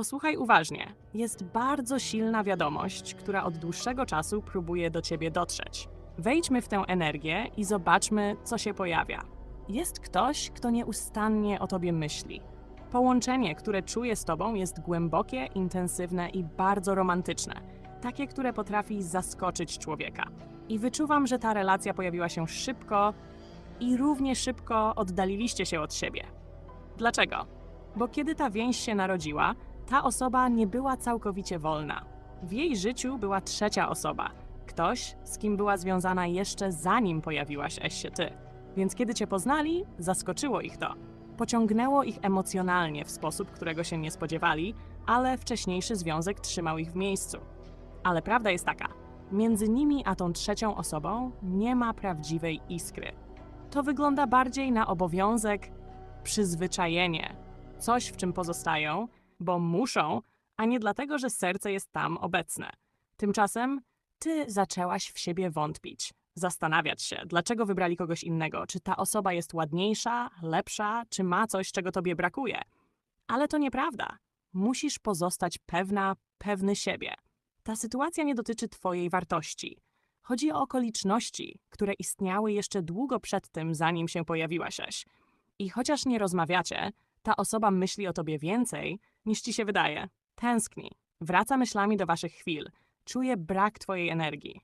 Posłuchaj uważnie. Jest bardzo silna wiadomość, która od dłuższego czasu próbuje do ciebie dotrzeć. Wejdźmy w tę energię i zobaczmy, co się pojawia. Jest ktoś, kto nieustannie o tobie myśli. Połączenie, które czuje z tobą, jest głębokie, intensywne i bardzo romantyczne. Takie, które potrafi zaskoczyć człowieka. I wyczuwam, że ta relacja pojawiła się szybko i równie szybko oddaliliście się od siebie. Dlaczego? Bo kiedy ta więź się narodziła, ta osoba nie była całkowicie wolna. W jej życiu była trzecia osoba, ktoś, z kim była związana jeszcze zanim pojawiłaś się ty. Więc kiedy cię poznali, zaskoczyło ich to. Pociągnęło ich emocjonalnie w sposób, którego się nie spodziewali, ale wcześniejszy związek trzymał ich w miejscu. Ale prawda jest taka: między nimi a tą trzecią osobą nie ma prawdziwej iskry. To wygląda bardziej na obowiązek, przyzwyczajenie, coś w czym pozostają, bo muszą, a nie dlatego, że serce jest tam obecne. Tymczasem ty zaczęłaś w siebie wątpić, zastanawiać się, dlaczego wybrali kogoś innego, czy ta osoba jest ładniejsza, lepsza, czy ma coś, czego tobie brakuje. Ale to nieprawda. Musisz pozostać pewna, pewny siebie. Ta sytuacja nie dotyczy twojej wartości. Chodzi o okoliczności, które istniały jeszcze długo przed tym, zanim się pojawiłaś. I chociaż nie rozmawiacie, ta osoba myśli o tobie więcej, niż ci się wydaje. Tęskni. Wraca myślami do waszych chwil. Czuje brak twojej energii.